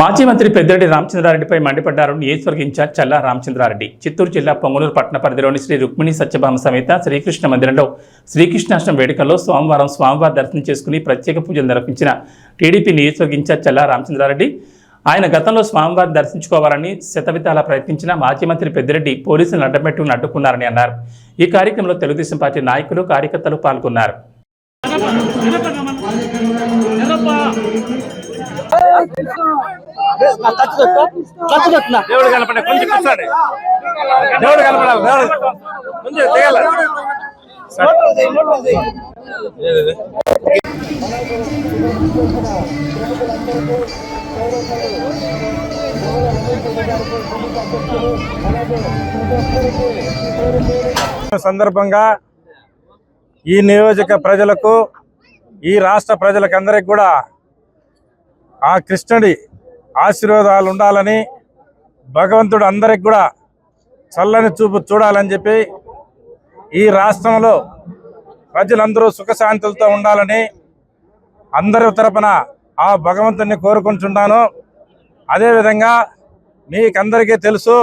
మాజీ మంత్రి పెద్దిరెడ్డి రామచంద్రారెడ్డిపై మండిపడ్డారు నియోజకవర్గ ఇన్ఛార్జ్ చల్లా రామచంద్రారెడ్డి. చిత్తూరు జిల్లా పొంగనూరు పట్టణ పరిధిలోని శ్రీ రుక్మిణి సత్యభామ సమేత శ్రీకృష్ణ మందిరంలో శ్రీకృష్ణాష్టమి వేడుకల్లో సోమవారం స్వామివారి దర్శనం చేసుకుని ప్రత్యేక పూజలు నిర్వహించిన టీడీపీ నియోజకవర్గ ఇన్ఛార్జ్ చల్లా రామచంద్రారెడ్డి. ఆయన గతంలో స్వామివారిని దర్శించుకోవాలని శతవితాల ప్రయత్నించిన మాజీ మంత్రి పెద్దిరెడ్డి పోలీసులను అడ్డమెట్టుకుని అడ్డుకున్నారని అన్నారు. ఈ కార్యక్రమంలో తెలుగుదేశం పార్టీ నాయకులు కార్యకర్తలు పాల్గొన్నారు. దేవుడు కనపడే కొంచెం కూర్చోండి దేవుడు కనపడాలి దేవుడు కొంచెం దిగాల సందర్భంగా ఈ నియోజక ప్రజలకు ఈ రాష్ట్ర ప్రజలకు కూడా ఆ కృష్ణుడి ఆశీర్వాదాలు ఉండాలని భగవంతుడు అందరికి కూడా చల్లని చూపు చూడాలని చెప్పి ఈ రాష్ట్రంలో ప్రజలందరూ సుఖశాంతులతో ఉండాలని అందరి తరపున ఆ భగవంతుని కోరుకుంటున్నాను. అదేవిధంగా మీకందరికీ తెలుసు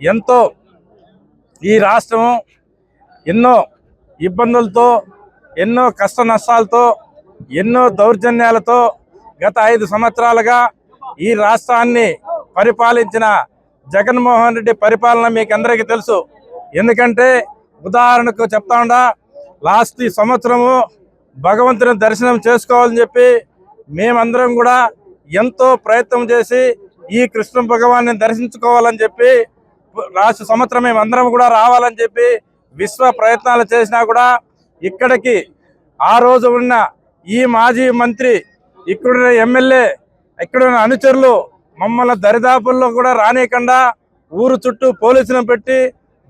ఎంతో ఈ రాష్ట్రం ఎన్నో ఇబ్బందులతో ఎన్నో కష్ట నష్టాలతో ఎన్నో దౌర్జన్యాలతో గత ఐదు సంవత్సరాలుగా ఈ రాష్ట్రాన్ని పరిపాలించిన జగన్మోహన్ రెడ్డి పరిపాలన మీకు అందరికీ తెలుసు. ఎందుకంటే ఉదాహరణకు చెప్తా ఉండా లాస్ట్ ఈ సంవత్సరము భగవంతుని దర్శనం చేసుకోవాలని చెప్పి మేమందరం కూడా ఎంతో ప్రయత్నం చేసి ఈ కృష్ణ భగవాన్ని దర్శించుకోవాలని చెప్పి లాస్ట్ సంవత్సరం మేమందరం కూడా రావాలని చెప్పి విశ్వ ప్రయత్నాలు చేసినా కూడా ఇక్కడికి ఆ రోజు ఉన్న ఈ మాజీ మంత్రి ఇక్కడ ఎమ్మెల్యే ఇక్కడ అనుచరులు మమ్మల్ని దరిదాపుల్లో కూడా రానియకుండా ఊరు చుట్టూ పోలీసులను పెట్టి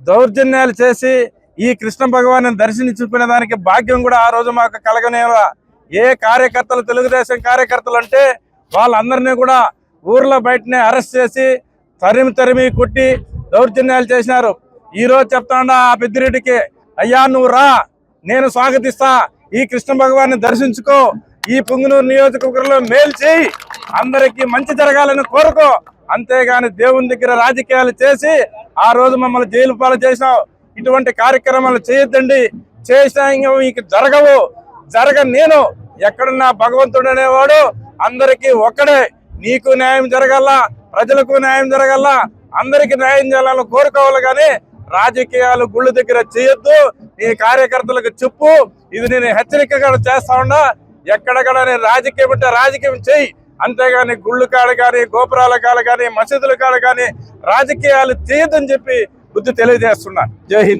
దౌర్జన్యాలు చేసి ఈ కృష్ణ భగవాన్ని దర్శించుకునే దానికి భాగ్యం కూడా ఆ రోజు మాకు కలగనేవా ఏ కార్యకర్తలు తెలుగుదేశం కార్యకర్తలు అంటే వాళ్ళందరినీ కూడా ఊర్లో బయటనే అరెస్ట్ చేసి తరిమి తరిమి కుట్టి దౌర్జన్యాలు చేసినారు. ఈరోజు చెప్తాడా చెప్తాండా ఆ పెద్దిరెడ్డికి అయ్యా నువ్వు రా నేను స్వాగతిస్తా. ఈ కృష్ణ భగవాన్ని దర్శించుకో. ఈ పుంగునూరు నియోజకవర్గంలో మేలు చేయి. అందరికీ మంచి జరగాలని కోరుకో. అంతేగాని దేవుని దగ్గర రాజకీయాలు చేసి ఆ రోజు మమ్మల్ని జైలు పాలు చేసినావు. ఇటువంటి కార్యక్రమాలు చేయొద్దండి. చేసినా మీకు జరగవు. జరగ నేను ఎక్కడున్నా భగవంతుడు అనేవాడు అందరికీ ఒక్కడే. నీకు న్యాయం జరగాల? ప్రజలకు న్యాయం జరగాల? అందరికి న్యాయం చేయాలని కోరుకోవాలి కానీ రాజకీయాలు గుళ్ళు దగ్గర చేయొద్దు. నీ కార్యకర్తలకు చెప్పు. ఇది నేను హెచ్చరికగా చేస్తా ఉన్నా. ఎక్కడక్కడ రాజకీయం అంటే రాజకీయం చేయి. అంతేగాని గుళ్ళు కాడ కానీ గోపురాల కాడ కానీ మసీదుల కాడ కానీ రాజకీయాలు చేయొద్దని చెప్పి బుద్ధి తెలియజేస్తున్నా. జై హింద్.